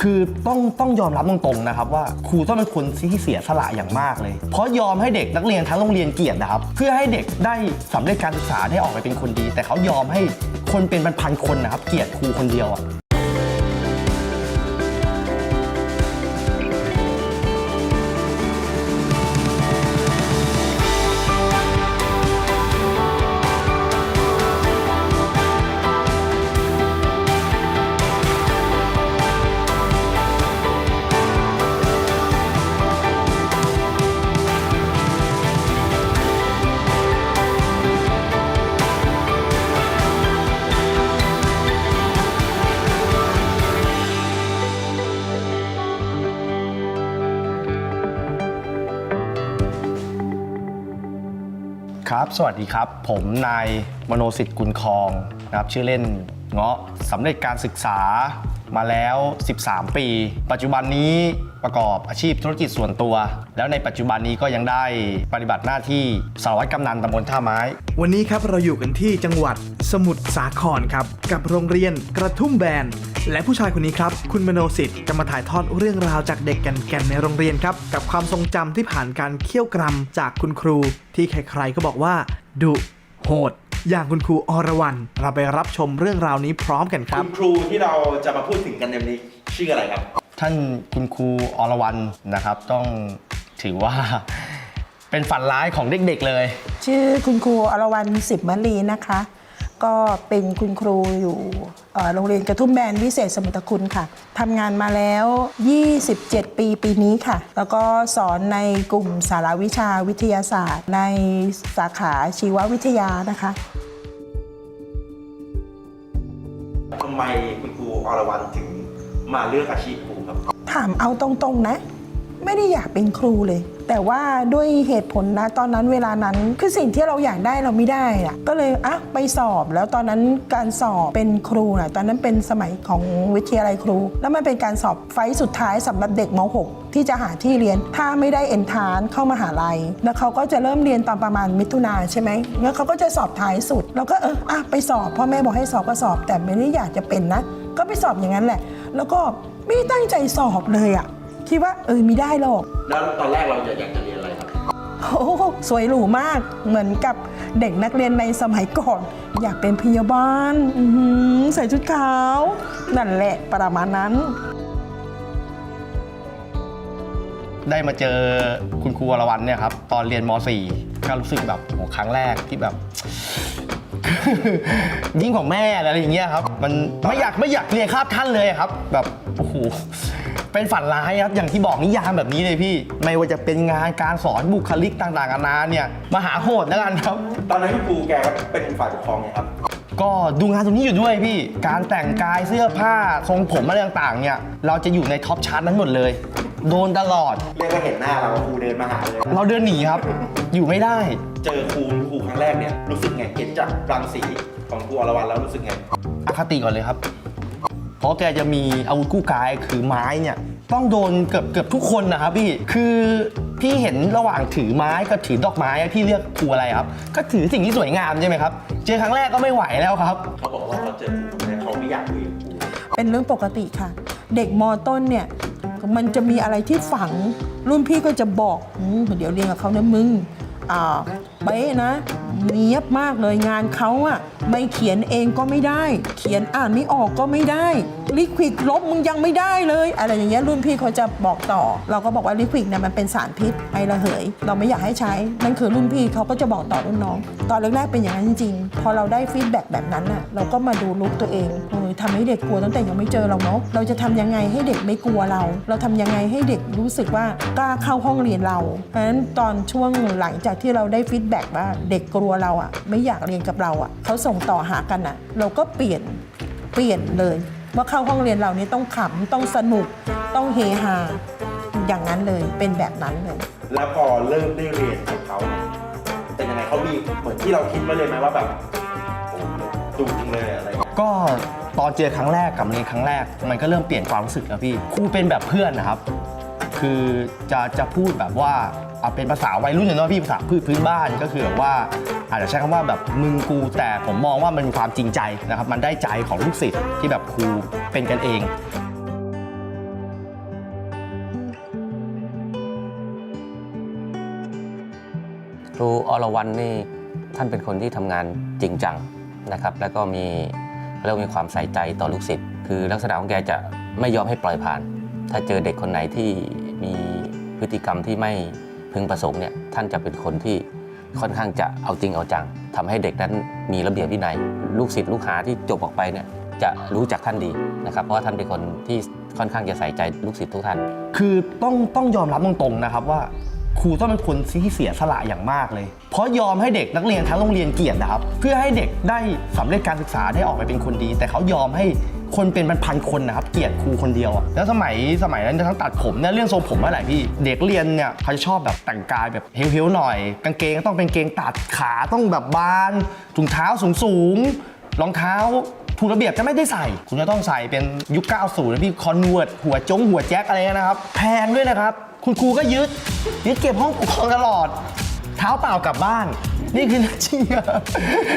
คือต้องต้องยอมรับตรงๆนะครับว่าครูต้องเป็นคนที่เสียสละอย่างมากเลย เพราะยอมให้เด็กนักเรียนทั้งโรงเรียนเกลียดนะครับ เพื่อให้เด็กได้สำเร็จการศึกษาได้ออกไปเป็นคนดี แต่เขายอมให้คนเป็นพันๆคนนะครับ เกลียดครูคนเดียวอะ สวัสดีครับ ผมนายมโนสิทธิ์กุลคองนะครับชื่อเล่นเงาะสำเร็จการศึกษา มาแล้ว 13 ปี ปัจจุบันนี้ประกอบอาชีพธุรกิจส่วนตัว แล้วในปัจจุบันนี้ก็ยังได้ปฏิบัติหน้าที่สารวัตรกำนันตำบลท่าไม้ วันนี้ครับเราอยู่กันที่จังหวัดสมุทรสาครครับ กับโรงเรียนกระทุ่มแบน และผู้ชายคนนี้ครับ คุณมโนสิทธิ์จะมาถ่ายทอดเรื่องราวจากเด็กแก่นๆในโรงเรียนครับ กับความทรงจำที่ผ่านการเคี่ยวกรำจากคุณครู ที่ใครๆก็บอกว่าดุโหด อย่างคุณครูอรวรรณเราไปรับชมเรื่องราวนี้พร้อมกันครับคุณครูที่เราจะมาพูดถึงกันในวันนี้ชื่ออะไรครับ ท่านคุณครูอรวรรณนะครับ ต้องถือว่า เป็นฝันร้ายของเด็กๆเลย ชื่อคุณครูอรวรรณสิบมลีนะคะ ก็เป็นคุณครูอยู่เอ่อโรงเรียนกระทุ่มแบนวิเศษสมุทรคุณค่ะทำงานมาแล้ว 27 ปีปีนี้ค่ะ แล้วก็สอนในกลุ่มสารวิชาวิทยาศาสตร์ ในสาขาชีววิทยานะคะ ไมคุณครูอรวรรณถึงมาเลือกอาชีพครูครับ ถามเอาตรงๆนะ ไม่ได้อยากเป็นครูเลย แต่ว่าด้วยเหตุผลนะตอนนั้นเวลานั้นคือสิ่งที่เราอยากได้เราไม่ได้อะก็เลยอะไปสอบแล้วตอนนั้นการสอบเป็นครูนะตอนนั้นเป็นสมัยของวิทยาลัยครู แล้วมันเป็นการสอบไฟสุดท้ายสำหรับเด็กม .6 ที่จะหาที่เรียนถ้าไม่ได้เอนทานเข้ามหาลัย แล้วเขาก็จะเริ่มเรียนตอนประมาณมิถุนาใช่ไหมแล้วเขาก็จะสอบท้ายสุด แล้วก็เอออะไปสอบพ่อแม่บอกให้สอบก็สอบ แต่ไม่ได้อยากจะเป็นนะ ก็ไปสอบอย่างนั้นแหละ แล้วก็ไม่ตั้งใจสอบเลยอะ คิดว่าเออไม่ได้หรอก แล้วตอนแรกเราอยากจะเรียนอะไรครับโอ้โหสวยหรูมากเหมือนกับเด็กนักเรียนในสมัยก่อน อยากเป็นพยาบาลอื้อหือใส่ชุดขาว นั่นแหละประมาณนั้น ได้มาเจอคุณครูอรวรรณเนี่ยครับตอนเรียนม .4 ก็รู้สึกแบบโหครั้งแรกที่แบบ ยิ่งของแม่อะไรอย่างเงี้ยครับ มันไม่อยากไม่อยากเรียนคาบท่านเลยครับ แบบโอ้โห เป็นฝันร้ายครับอย่างที่บอกนิยามแบบนี้เลยพี่ ไม่ว่าจะเป็นงานการสอนบุคลิกต่างๆนานาเนี่ยมหาโหดแล้วกันครับ ตอนนั้นคุณครูแกก็เป็นฝ่ายปกครองไงครับก็ดูงานตรงนี้อยู่ด้วยพี่ การแต่งกายเสื้อผ้าทรงผมอะไรต่างๆ เนี่ย เราจะอยู่ในท็อปชาร์ตนั้นหมดเลย โดนตลอด เรียกว่าเห็นหน้าเราครูเดินมาหาเลยเราเดินหนีครับ อยู่ไม่ได้ เจอครูครูครั้งแรกเนี่ยรู้สึกไงเห็นจากรังสีของครูอรวรรณแล้วรู้สึกไงอคติก่อนเลยครับเพ ราะแกจะมีอาวุธคู่กายคือไม้เนี่ยต้องโดนเกือบเกือบทุกคนนะครับพี่คือพี่เห็นระหว่างถือไม้กับถือดอกไม้อะพี่เลือกครูอะไรครับ ก็ถือสิ่งที่สวยงามใช่ไหมครับ เจอครั้งแรกก็ไม่ไหวแล้วครับเขาบอกว่าเขาเจอครูครั้งแรกเขาไม่อยากคุยกับครูเป็นเรื่องปกติค่ะ เด็กมต้นเนี่ยมันจะมีอะไรที่ฝังรุ่นพี่ก็จะบอกอมเดี๋ยวเรียนกับเขานะมึงอ่าเป๊ะนะเนียบมากเลยงานเขาอะไม่เขียนเองก็ไม่ได้ เขียนอ่านไม่ออกก็ไม่ได้ลิควิดลบมึงยังไม่ได้เลย อะไรอย่างเงี้ยรุ่นพี่เขาจะบอกต่อ เราก็บอกว่าลิควิดเนี่ยมันเป็นสารพิษไอระเหย เราไม่อยากให้ใช้นั่นคือรุ่นพี่เขาก็จะบอกต่อรุ่นน้อง ตอนแรกๆเป็นอย่างนั้นจริงๆพอเราได้ฟีดแบ็กแบบนั้นน่ะเราก็มาดูลุกตัวเองเออทำให้เด็กกลัวตั้งแต่ยังไม่เจอเราเนาะเราจะทำยังไงให้เด็กไม่กลัวเรา เราทำยังไงให้เด็กรู้สึกว่ากล้าเข้าห้องเรียนเราเพราะฉะนั้นตอนช่วงหลังจากที่เราได้ฟีดแบ็กว่าเด็กกลัวเราอะไม่อยากเรียนกับเราอะเขาส่งต่อหากันอะเราก็เปลี่ยนเปลี่ยนเลย ว่าเข้าห้องเรียนเรานี่ต้องขำต้องสนุกต้องเฮฮาอย่างนั้นเลยเป็นแบบนั้นเลย แล้วพอเริ่มได้เรียนกับเขาเนี่ยเป็นยังไงเขามีเหมือนที่เราคิดไว้เลยไหมว่าแบบโอ้โหดุจริงเลยอะไรเงี้ยก็ตอนเจอครั้งแรกกับเรียนครั้งแรก มันก็เริ่มเปลี่ยนความรู้สึกแล้วพี่ครูเป็นแบบเพื่อนนะครับ คือจะจะพูดแบบว่า เอาเป็นภาษาวัยรุ่นเนาะพี่ภาษาพื้นพื้นบ้านก็คือแบบว่า อาจจะใช้คำว่าแบบมึงกูแต่ผมมองว่ามันมีความจริงใจนะครับ มันได้ใจของลูกศิษย์ที่แบบครูเป็นกันเองครูอรวรันนี่ท่านเป็นคนที่ทำงานจริงจังนะครับ แล้วก็มีเริ่มมีความใส่ใจต่อลูกศิษย์คือลักษณะของแกจะไม่ยอมให้ปล่อยผ่าน ถ้าเจอเด็กคนไหนที่มีพฤติกรรมที่ไม่ พึงประสงค์เนี่ยท่านจะเป็นคนที่ค่อนข้างจะเอาจริงเอาจังทำให้เด็กนั้นมีระเบียบวินัย ลูกศิษย์ลูกหาที่จบออกไปเนี่ยจะรู้จักท่านดีนะครับ เพราะว่าท่านเป็นคนที่ค่อนข้างจะใส่ใจลูกศิษย์ทุกท่าน คือต้องต้องยอมรับตรงๆนะครับว่า ครูต้องเป็นคนที่เสียสละอย่างมากเลย เพราะยอมให้เด็กนักเรียนทั้งโรงเรียนเกลียดนะครับ เพื่อให้เด็กได้สำเร็จการศึกษาได้ออกไปเป็นคนดี แต่เขายอมให้คนเป็นพันๆคนนะครับ เกลียดครูคนเดียว แล้วสมัยสมัยนั้นทั้งตัดผมเนี่ยเรื่องทรงผมอะไรพี่ เด็กเรียนเนี่ยเขาจะชอบแบบแต่งกายแบบเฮลๆหน่อย กางเกงต้องเป็นเกงตัดขาต้องแบบบานถุงเท้าสูงๆรองเท้าถูกระเบียบจะไม่ได้ใส่ คุณจะต้องใส่เป็นยุค 90นะพี่คอนเวิร์ตหัวจงหัวแจ็คอะไรนะครับ แพงด้วยนะครับ คุณครูก็ยึด ยึดเก็บห้องปกครองตลอด เท้าเปล่ากลับบ้าน นี่คือจริงอะ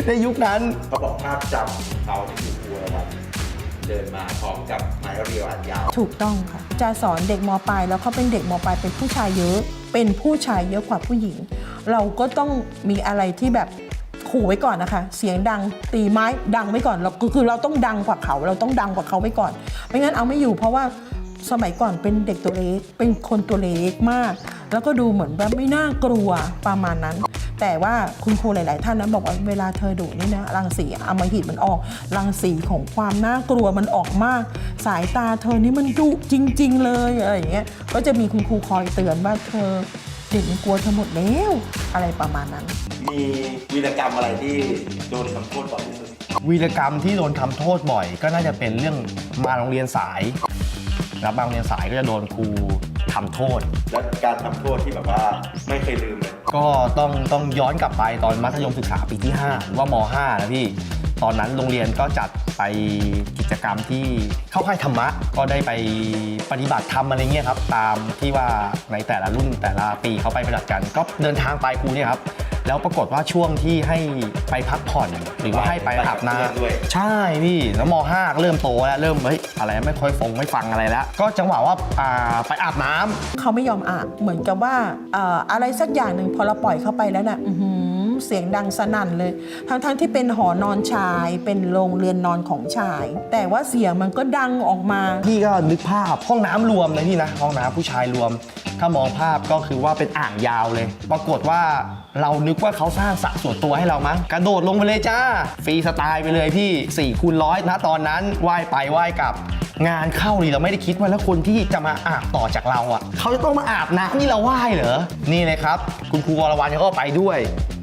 ในยุคนั้นเขาบอกภาพจำของเขาที่อยู่ครูละวันเดินมาพร้อมกับไม้เรียวอันยาว ถูกต้องค่ะ จะสอนเด็กมปลายแล้วเขาเป็นเด็กมปลายเป็นผู้ชายเยอะ เป็นผู้ชายเยอะกว่าผู้หญิง เราก็ต้องมีอะไรที่แบบขู่ไว้ก่อนนะคะ เสียงดังตีไม้ดังไว้ก่อนเราคือเราต้องดังกว่าเขา เราต้องดังกว่าเขาไว้ก่อน ไม่งั้นเอาไม่อยู่เพราะว่า สมัยก่อนเป็นเด็กตัวเล็ก เป็นคนตัวเล็กมาก แล้วก็ดูเหมือนแบบไม่น่ากลัวประมาณนั้น แต่ว่าคุณครูหลาย ๆ ท่านนั้นบอกว่าเวลาเธอดุนี่นะรังสีอำมหิตมันออก รังสีของความน่ากลัวมันออกมาก สายตาเธอนี่มันดุจริง ๆ เลยอะไรอย่างเงี้ย ก็จะมีคุณครูคอยเตือนว่าเธอเด็กมันกลัวเธอหมดแล้วอะไรประมาณนั้น มีวีรกรรมอะไรที่โดนทำโทษบ่อยที่สุด วีรกรรมที่โดนทำโทษบ่อย ก็น่าจะเป็นเรื่องมาโรงเรียนสาย นะครับมาโรงเรียนสายก็จะโดนครูทำโทษ และการทำโทษที่แบบว่าไม่เคยลืมเลย ก็ต้องต้องย้อนกลับไปตอนมัธยมศึกษาปีที่ 5 หรือว่าม 5 นะพี่ ตอนนั้นโรงเรียนก็จัดไปกิจกรรมที่เข้าค่ายธรรมะ ก็ได้ไปปฏิบัติธรรมอะไรเงี้ยครับตามที่ว่าในแต่ละรุ่นแต่ละปีเขาไปปฏิบัติกัน ก็เดินทางไปครูเนี่ยครับแล้วปรากฏว่าช่วงที่ให้ไปพักผ่อน หรือว่าให้ไปอาบน้ไปกับเพื่อนด้วยำใช่พี่แล้วม5ก็เริ่มโตแล้วเริ่มเฮ้ยอะไรไม่ค่อยฟงไม่ฟังอะไรแล้ว ก็จังหวะว่าอ่าไปอาบน้ำเขาไม่ยอมอาบเหมือนกับว่าเอ่ออะไรสักอย่างหนึ่งพอเราปล่อยเข้าไปแล้วนะ่ะอื้อหือ เสียงดังสนั่นเลย ทั้งๆที่เป็นหอนอนชาย เป็นโรงเรือนนอนของชาย แต่ว่าเสียงมันก็ดังออกมา พี่ก็นึกภาพห้องน้ำรวมเลยพี่นะห้องน้ำผู้ชายรวม ถ้ามองภาพก็คือว่าเป็นอ่างยาวเลย ปรากฏว่าเรานึกว่าเขาสร้างสระส่วนตัวให้เรามั้งกระโดดลงไปเลยจ้า ฟรีสไตล์ไปเลยพี่4ี่คูณร้อยนะตอนนั้นว่ายไปว่ายกลับ งานเข้านี่เราไม่ได้คิดว่าแล้วคนที่จะมาอาบต่อจากเราอะ เขาจะต้องมาอาบน้ำนี่เราว่ายเหรอนี่เลยครับ คุณครูวรวรรณเขาก็ไปด้วย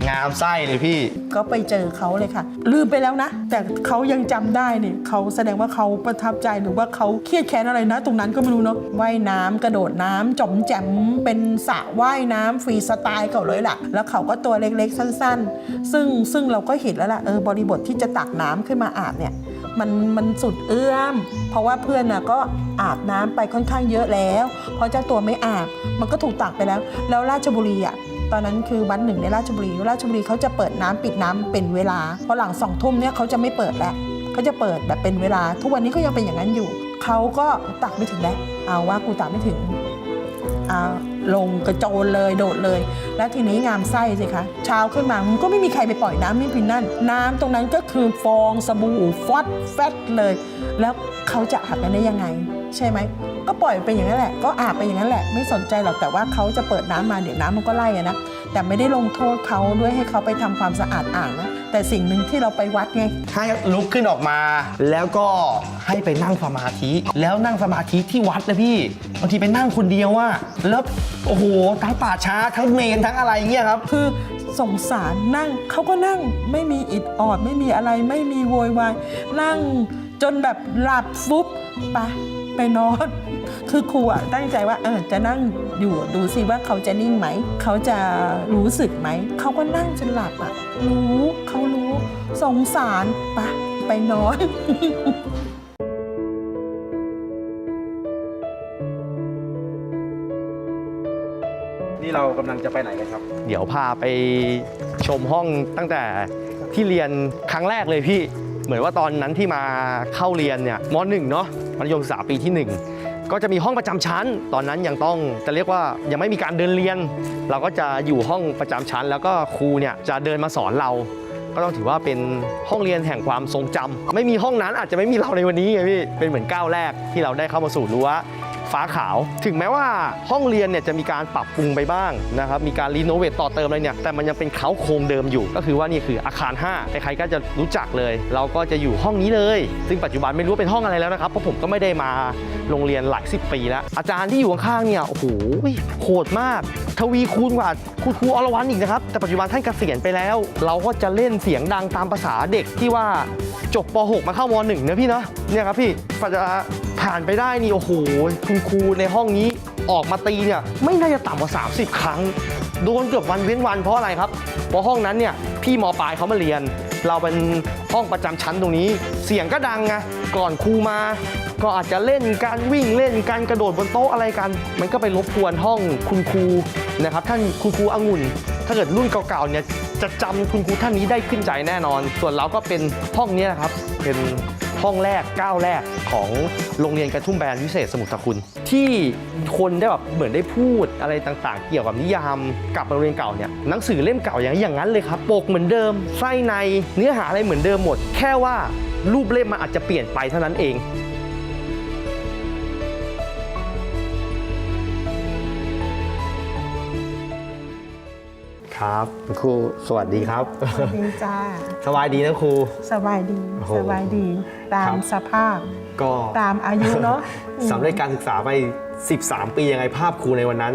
งามไส้เลยพี่ ก็ไปเจอเขาเลยค่ะ ลืมไปแล้วนะ แต่เขายังจำได้เนี่ยเขาแสดงว่าเขาประทับใจหรือว่าเขาเครียดแค้นอะไรนะ ตรงนั้นก็ไม่รู้เนาะว่ายน้ำกระโดดน้ำจอมแจมเป็นสระว่ายน้ำฟรีสไตล์เขาเลยล่ะ แล้วเขาก็ตัวเล็กๆ สั้น ๆ ซึ่งซึ่งเราก็เห็นแล้วล่ะเออบริบทที่จะตักน้ำขึ้นมาอาบเนี่ยมันมันสุดเอื้อม เพราะว่าเพื่อนน่ะก็อาบน้ำไปค่อนข้างเยอะแล้ว เพราะเจ้าตัวไม่อาบ มันก็ถูกตักไปแล้ว แล้วราชบุรีอะตอนนั้นคือวันหนึ่งในราชบุรีราชบุรีเขาจะเปิดน้ำปิดน้ำเป็นเวลาพอหลังสองทุ่มเนี่ยเขาจะไม่เปิดแล้วเขาจะเปิดแบบเป็นเวลา ทุกวันนี้ก็ยังเป็นอย่างนั้นอยู่เขาก็ตักไม่ถึงแล้วเอาว่ากูตักไม่ถึง ลงกระโจนเลยโดดเลย แล้วทีนี้งามไส้สิคะเช้าขึ้นมามันก็ไม่มีใครไปปล่อยน้ำนี่พินนั่น น้ำตรงนั้นก็คือฟองสบู่ฟอดแฟตเลย แล้วเขาจะอาบกันได้ยังไง ใช่ไหมก็ปล่อยไปอย่างนั้นแหละ ก็อาบไปอย่างนั้นแหละ ไม่สนใจหรอกแต่ว่าเขาจะเปิดน้ำมาเดี๋ยวน้ำมันก็ไล่นะแต่ไม่ได้ลงโทษเขาด้วยให้เขาไปทำความสะอาดอ่างนะ แต่สิ่งหนึ่งที่เราไปวัดไง ให้ลุกขึ้นออกมา แล้วก็ให้ไปนั่งสมาธิ แล้วนั่งสมาธิที่วัดนะพี่บางทีไปนั่งคนเดียวอะแล้วโอ้โหทั้งป่าช้าทั้งเมนทั้งอะไรเงี้ยครับ คือสงสารนั่งเขาก็นั่งไม่มีอิดออด ไม่มีอะไรไม่มีโวยวายนั่งจนแบบหลับฟุบไปไปนอน คือครูอะตั้งใจว่าเออจะนั่งอยู่ดูสิว่าเขาจะนิ่งไหม เขาจะรู้สึกไหม เขาก็นั่งจนหลับอะรู้เขารู้สงสารไปไปนอนนี่เรากำลังจะไปไหนกันครับ เดี๋ยวพาไปชมห้องตั้งแต่ที่เรียนครั้งแรกเลยพี่ เหมือนว่าตอนนั้นที่มาเข้าเรียนเนี่ยมหนึ่งเนาะมัธยมศึกษาปีที่หนึ่ง ก็จะมีห้องประจำชั้น ตอนนั้นยังต้องจะเรียกว่ายังไม่มีการเดินเรียน เราก็จะอยู่ห้องประจำชั้น แล้วก็ครูเนี่ยจะเดินมาสอนเรา ก็ต้องถือว่าเป็นห้องเรียนแห่งความทรงจำไม่มีห้องนั้นอาจจะไม่มีเราในวันนี้ไงพี่เป็นเหมือนก้าวแรกที่เราได้เข้ามาสู่รั้ว ฟ้าขาว ถึงแม้ว่าห้องเรียนเนี่ยจะมีการปรับปรุงไปบ้างนะครับมีการรีโนเวทต่อเติมอะไรเนี่ยแต่มันยังเป็นเขาโครงเดิมอยู่ ก็คือว่านี่คืออาคาร 5 ใครๆก็จะรู้จักเลย เราก็จะอยู่ห้องนี้เลย ซึ่งปัจจุบันไม่รู้เป็นห้องอะไรแล้วนะครับเพราะผมก็ไม่ได้มาโรงเรียนหลายสิบปีแล้ว อาจารย์ที่อยู่ข้างๆเนี่ยโอ้โหโหดมากทวีคูณกว่าคุณครูอรวรรณอีกนะครับ แต่ปัจจุบันท่านเกษียณไปแล้ว เราก็จะเล่นเสียงดังตามภาษาเด็กที่ว่าจบป .6 มาเข้าม .1 นะพี่เนาะเนี่ยครับพี่กว่าจะ ผ่านไปได้นี่โอ้โหคุณครูในห้องนี้ออกมาตีเนี่ยไม่น่าจะต่ำกว่า 30 ครั้ง โดนเกือบวันเว้นวันเพราะอะไรครับ เพราะห้องนั้นเนี่ยพี่มปลายเขามาเรียน เราเป็นห้องประจำชั้นตรงนี้ เสียงก็ดังไงก่อนครูมา ก็อาจจะเล่นการวิ่งเล่นการกระโดดบนโต๊ะอะไรกัน มันก็ไปรบกวนห้องคุณครูนะครับท่านคุณครูองุ่น ถ้าเกิดรุ่นเก่าๆเนี่ยจะจำคุณครูท่านนี้ได้ขึ้นใจแน่นอน ส่วนเราก็เป็นห้องนี้นะครับเป็น ห้องแรกก้าวแรกของโรงเรียนกระทุ่มแบนวิเศษสมุทรคุณ ที่คนได้แบบเหมือนได้พูดอะไรต่างๆ เกี่ยวกับนิยามกับโรงเรียนเก่าเนี่ยหนังสือเล่มเก่าอย่างอย่างนั้นเลยครับปกเหมือนเดิมไส้ในเนื้อหาอะไรเหมือนเดิมหมด แค่ว่ารูปเล่มมันอาจจะเปลี่ยนไปเท่านั้นเอง ครับ ครูสวัสดีครับ สวัสดีจ้า สบายดีนะครู สบายดีโอ้โหสบายดี ตาครัมบ สภาพ ก็ตามอายุเนาะสำเร็จการศึกษาไป 13 ปียังไงภาพครูในวันนั้น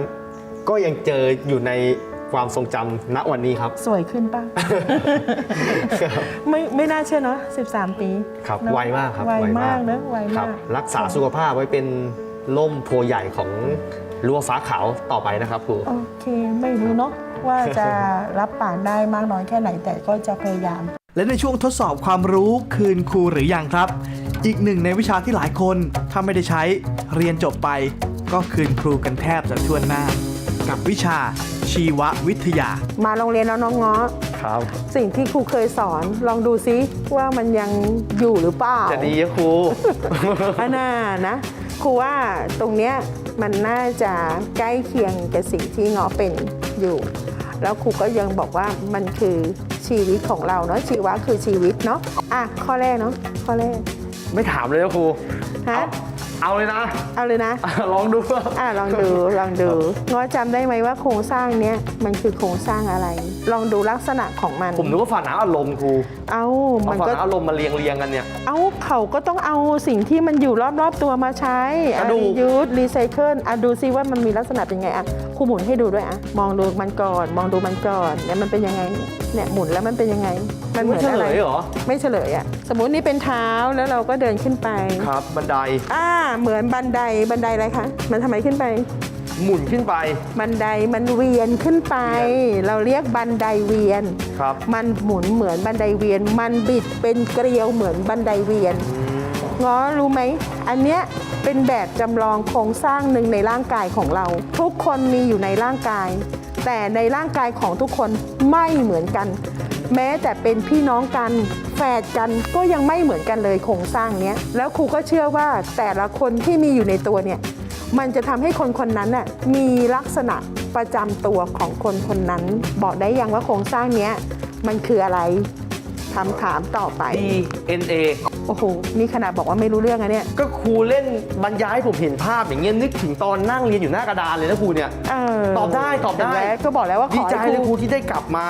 ก็ยังเจออยู่ในความทรงจำณวันนี้ครับ สวยขึ้นป่ะ ไม่ไม่น่าเชื่อเนาะ13 ปีครับเนอะไวมากครับไวมากเนอะไวครัมาบกรักษาสุขภาพไว้เป็นล่มโพใหญ่ของรั้วฟ้าขาวต่อไปนะครับครู โอเคไม่รู้เนาะ ว่าจะรับปากได้มากน้อยแค่ไหนแต่ก็จะพยายาม และในช่วงทดสอบความรู้คืนครูหรือยังครับ อีกหนึ่งในวิชาที่หลายคนถ้าไม่ได้ใช้เรียนจบไป ก็คืนครูกันแทบจะทั่วหน้า กับวิชาชีววิทยา มาโรงเรียนแล้วน้องเงาะครับ สิ่งที่ครูเคยสอนลองดูซิว่ามันยังอยู่หรือเปล่าจะดีนะครูอันน่านะครูว่าตรงเนี้ยมันน่าจะใกล้เคียงกับสิ่งที่เงาะเป็นอยู่ แล้วครูก็ยังบอกว่ามันคือชีวิตของเราเนาะชีวะคือชีวิตเนาะอะข้อแรกเนาะข้อแรก ไม่ถามเลยนะครูฮะ เอาเอาเลยนะ เอาเลยนะ ลองดูอะลองดูลองดูง้อจำได้ไหมว่าโครงสร้างเนี้ยมันคือโครงสร้างอะไร ลองดูลักษณะของมัน ผมนึกว่าฝาน้ำอารมณ์ครูเอาเอามันฝาก็น้ำอารมณ์มาเรียงเรียงๆกันเนี่ย เอาเขาก็ต้องเอาสิ่งที่มันอยู่รอบๆตัวมาใช้อะดูรียูสรีไซเคิลอะดูซิว่ามันมีลักษณะเป็นไงอะครูหมุนให้ดูด้วยอะมองดูมันก่อน มองดูมันก่อนเนี่ยมันเป็นยังไงเนี่ยหมุนแล้วมันเป็นยังไง มันเหมือนเฉอะลไรยเหรอไม่เฉลยอะสมมตินี่เป็นเท้าแล้วเราก็เดินขึ้นไปครับบันไดอ่าเหมือนบันไดบันไดอะไรคะมันทำไมขึ้นไป หมุนขึ้นไป บันไดมันเวียนขึ้นไป เราเรียกบันไดเวียน ครับ มันหมุนเหมือนบันไดเวียน มันบิดเป็นเกลียวเหมือนบันไดเวียนง้อรู้ไหม อันเนี้ยเป็นแบบจำลองโครงสร้างหนึ่งในร่างกายของเรา ทุกคนมีอยู่ในร่างกาย แต่ในร่างกายของทุกคนไม่เหมือนกัน แม้แต่เป็นพี่น้องกันแฝดกันก็ยังไม่เหมือนกันเลยโครงสร้างเนี้ยแล้วครูก็เชื่อว่าแต่ละคนที่มีอยู่ในตัวเนี่ยมันจะทำให้คนคนนั้นน่ะมีลักษณะประจำตัวของคนคนนั้น บอกได้ยังว่าโครงสร้างเนี้ยมันคืออะไรคำถามต่อไป DNA โอ้โห นี่ขนาดบอกว่าไม่รู้เรื่องอะเนี่ย ก็ครูเล่นบรรยายให้ผมเห็นภาพอย่างเงี้ยนึกถึงตอนนั่งเรียนอยู่หน้ากระดานเลยนะครูเนี่ย เออตอบได้ตอบได้ เห็นหมก็บอกแล้วว่าขดีอใจให้เลยคครูรูที่ได้กลับมา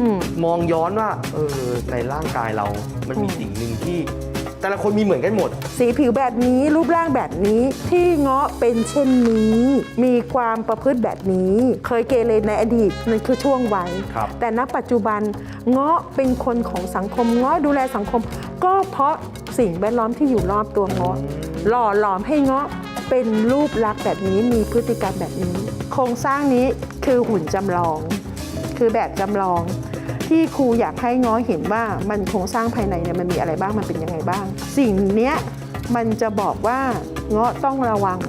อืม มองย้อนว่าเออในร่างกายเรา มันมีอืมสิ่งหนึ่งที่ แต่ละคนมีเหมือนกันหมด สีผิวแบบนี้รูปร่างแบบนี้ที่เงาะเป็นเช่นนี้ มีความประพฤติแบบนี้ เคยเกเรในอดีตนั่นคือช่วงวัย ครับ แต่ณปัจจุบันเงาะเป็นคนของสังคมเงาะดูแลสังคม ก็เพราะสิ่งแวดล้อมที่อยู่รอบตัวเงาะหล่อหลอมให้เงาะเป็นรูปลักษณ์แบบนี้มีพฤติกรรมแบบนี้ โครงสร้างนี้คือหุ่นจำลอง คือแบบจำลอง ที่ครูอยากให้ง้อเห็นว่ามันโครงสร้างภายในเนี่ยมันมีอะไรบ้างมันเป็นยังไงบ้าง สิ่งเนี้ยมันจะบอกว่าเงาะต้องระวัง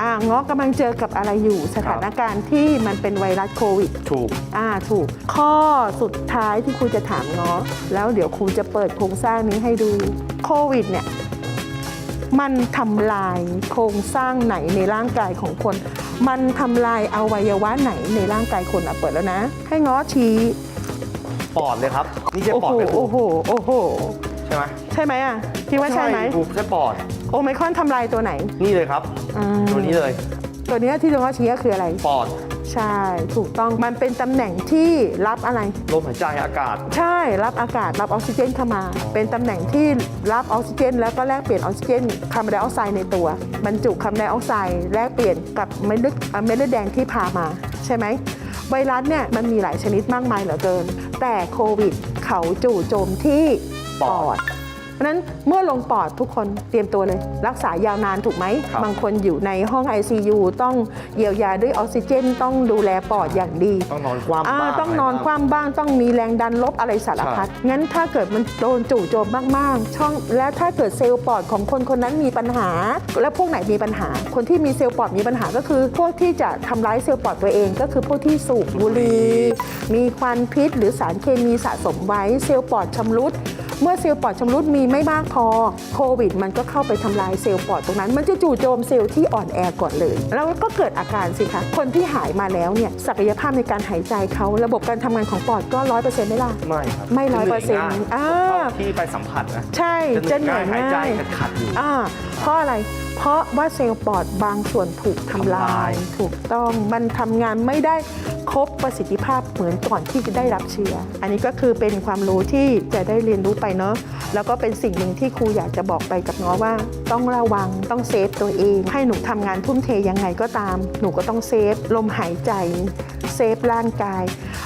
อ่าเงาะกำลังเจอกับอะไรอยู่ สถานการณ์ที่มันเป็นไวรัสโควิด ถูก อ่าถูก ข้อสุดท้ายที่ครูจะถามเงาะแล้วเดี๋ยวครูจะเปิดโครงสร้างนี้ให้ดูโควิดเนี่ยมันทำลายโครงสร้างไหนในร่างกายของคน มันทำลายอวัยวะไหนในร่างกายคนอะเปิดแล้วนะ ให้ง้อชี้ ปอดเลยครับ นี่ใช่โอ้ปอโหดไหมครูโอ้โหโอ้โห ใช่ไหมใช่ไหมอะคิดว่าใช่ไหมครูใช่ปอด โอไมครอนทำลายตัวไหน นี่เลยครับอ่าตัวนี้เลย ตัวเนี้ยที่ง้อชี้ก็คืออะไร ปอด ใช่ถูกต้องมันเป็นตำแหน่งที่รับอะไร ลมหายใจอากาศ ใช่รับอากาศรับออกซิเจนเข้ามา เป็นตำแหน่งที่รับออกซิเจน แล้วก็แลกเปลี่ยนออกซิเจนคาร์บอนไดออกไซด์ในตัวบรรจุคาร์บอนไดออกไซด์แลกเปลี่ยนกับเม็ดเลือดเอ่อเม็ดเลือดแดงที่พามา ใช่ไหมไวรัสเนี่ยมันมีหลายชนิดมากมายเหลือเกิน แต่โควิดเขาจู่โจมที่ปอด เพราะฉะนั้นเมื่อลงปอดทุกคนเตรียมตัวเลย รักษายาวนานถูกไหมครับบางคนอยู่ในห้อง ICU ต้องเยียวยาด้วยออกซิเจน ต้องดูแลปอดอย่างดี ต้องนอนคว่ำอ่าบ้างต้องนอนคว่ำบ้างต้องมีแรงดันลบอะไรสารพัดงั้นถ้าเกิดมันโดนจู่โจมมากๆ ช่องและถ้าเกิดเซลล์ปอดของคนคนนั้นมีปัญหา และพวกไหนมีปัญหา คนที่มีเซลล์ปอดมีปัญหาก็คือ พวกที่จะทำร้ายเซลล์ปอดตัวเอง ก็คือพวกที่สูบบุหรี่มีควันพิษ หรือสารเคมีสะสมไว้เซลล์ปอดชำรุด เมื่อเซลล์ปอดชำรุดมีไม่มากพอโควิด มันก็เข้าไปทำลายเซลล์ปอดตรงนั้น มันจะจู่โจมเซลล์ที่อ่อนแอก่อนเลย แล้วก็เกิดอาการสิคะคนที่หายมาแล้วเนี่ยศักยภาพในการหายใจเขาระบบการทำงานของปอดก็ร้อยเปอร์เซ็นต์ไม่ล่ะไม่ครับไม่จะห100%ง่ายอ่าเท่าที่ไปสัมผัสนะใช่จะเหนื่จะอยเหนื่อยง่ายหายใจง่ายขัดๆอยู่อ่า เพราะอะไร เพราะว่าเซลล์ปอดบางส่วนถูกทำลาทำลายยถูกต้องมันทำงานไม่ได้ครบประสิทธิภาพเหมือนก่อนที่จะได้รับเชื้อ อันนี้ก็คือเป็นความรู้ที่จะได้เรียนรู้ไปเนาะ แล้วก็เป็นสิ่งหนึ่งที่ครูอยากจะบอกไปกับน้องว่า ต้องระวังต้องเซฟตัวเอง ให้หนูทำงานทุ่มเทยังไงก็ตาม หนูก็ต้องเซฟลมหายใจ เซฟร่างกาย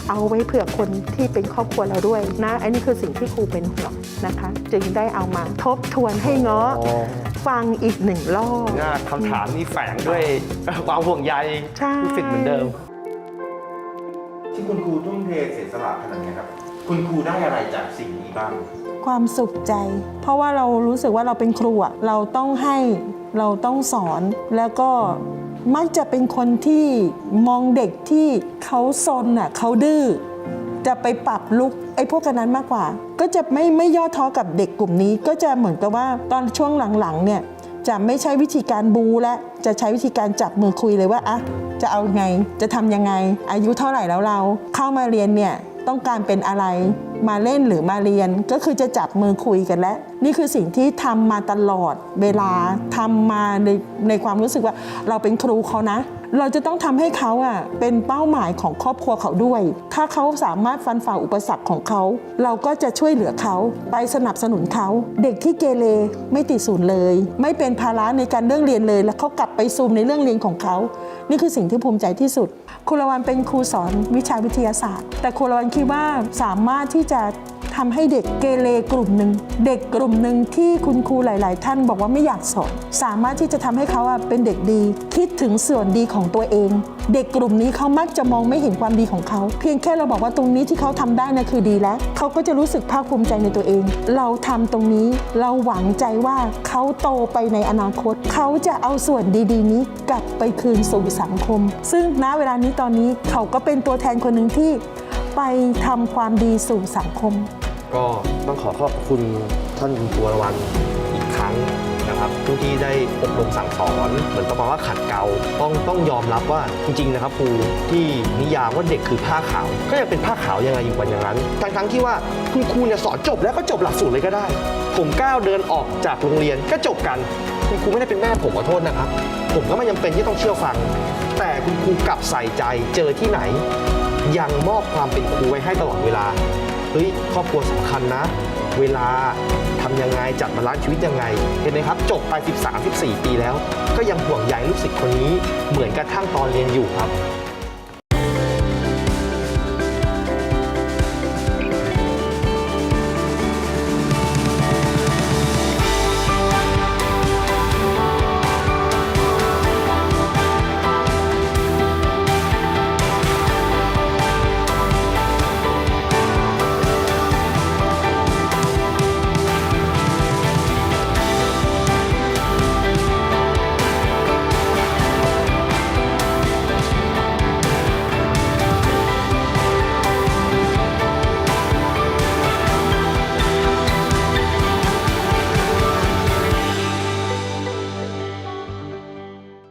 เอาไว้เผื่อคนที่เป็นครอบครัวเราด้วยนะ อันนี้คือสิ่งที่ครูเป็นห่วงนะคะ จึงได้เอามาทบทวนให้ง้ออ๋อ ฟังอีกหนึ่งรอบน่าคำถามนี้แฝงด้วยความห่วงใยใช่ลูกศิษย์เหมือนเดิม ที่คุณครูทุ่มเทเสียสละขนาดนี้ครับ คุณครูได้อะไรจากสิ่งนี้บ้าง ความสุขใจ เพราะว่าเรารู้สึกว่าเราเป็นครูอะเราต้องให้เราต้องสอนแล้วก็มักจะเป็นคนที่มองเด็กที่เขาซนอะเขาดื้อ จะไปปรับลุกไอ้พวกกันนั้นมากกว่า ก็จะไม่ไม่ย่อท้อกับเด็กกลุ่มนี้ ก็จะเหมือนกับว่าตอนช่วงหลังๆเนี่ยจะไม่ใช้วิธีการบูและจะใช้วิธีการจับมือคุยเลยว่าอะจะเอาไงจะทำยังไง อายุเท่าไหร่แล้วเรา เข้ามาเรียนเนี่ยต้องการเป็นอะไร มาเล่นหรือมาเรียนก็คือจะจับมือคุยกันแล้ว นี่คือสิ่งที่ทำมาตลอดเวลาทำมาในในความรู้สึกว่าเราเป็นครูเขานะ เราจะต้องทำให้เขาอะเป็นเป้าหมายของครอบครัวเขาด้วย ถ้าเขาสามารถฟันฝ่าอุปสรรคของเขา เราก็จะช่วยเหลือเขาไปสนับสนุนเขา เด็กที่เกเรไม่ติดศูนย์เลย ไม่เป็นภาระในการเรื่องเรียนเลย แล้วเขากลับไปซูมในเรื่องเรียนของเขา นี่คือสิ่งที่ภูมิใจที่สุดครูละวันเป็นครูสอนวิชาวิทยาศาสตร์ แต่ครูละวันคิดว่าสามารถที่จะทำให้เด็กเกเรกลุ่มหนึ่งเด็กกลุ่มหนึ่งที่คุณครูหลาย ๆ ท่านบอกว่าไม่อยากสอนสามารถที่จะทำให้เขาเป็นเด็กดี คิดถึงส่วนดีของตัวเอง เด็กกลุ่มนี้เขามักจะมองไม่เห็นความดีของเขา เพียงแค่เราบอกว่าตรงนี้ที่เขาทำได้นะคือดีแล้วเขาก็จะรู้สึกภาคภูมิใจในตัวเอง เราทำตรงนี้เราหวังใจว่าเขาโตไปในอนาคต เขาจะเอาส่วนดีๆ นี้กลับไปคืนสู่สังคม ซึ่งณเวลานี้ตอนนี้เขาก็เป็นตัวแทนคนหนึ่งที่ ไปทำความดีสู่สังคม ก็ต้องขอขอบคุณท่านคุณครูวรวันอีกครั้งนะครับที่ได้อบรมสั่งสอน เหมือนประมาณว่าขัดเกลาต้องต้องยอมรับว่าจริง ๆ นะครับครูที่นิยามว่าเด็กคือผ้าขาว ก็ยังเป็นผ้าขาวยังไงอยู่กันอย่างนั้น ทั้งทั้งที่ว่าคุณครูเนี่ยสอนจบแล้วก็จบหลักสูตรเลยก็ได้ ผมก้าวเดินออกจากโรงเรียนก็จบกันคุณครูไม่ได้เป็นแม่ผมขอโทษนะครับ ผมก็ไม่จำเป็นที่ต้องเชื่อฟัง แต่คุณครูกลับใส่ใจเจอที่ไหน ยังมอบความเป็นครูไว้ให้ตลอดเวลา เฮ้ยครอบครัวสำคัญนะ เวลาทำยังไงจัดบาลานซ์ชีวิตยังไง เห็นไหมครับ จบไป 13-14 ปีแล้ว ก็ยังห่วงใยลูกศิษย์คนนี้เหมือนกระทั่งตอนเรียนอยู่ครับ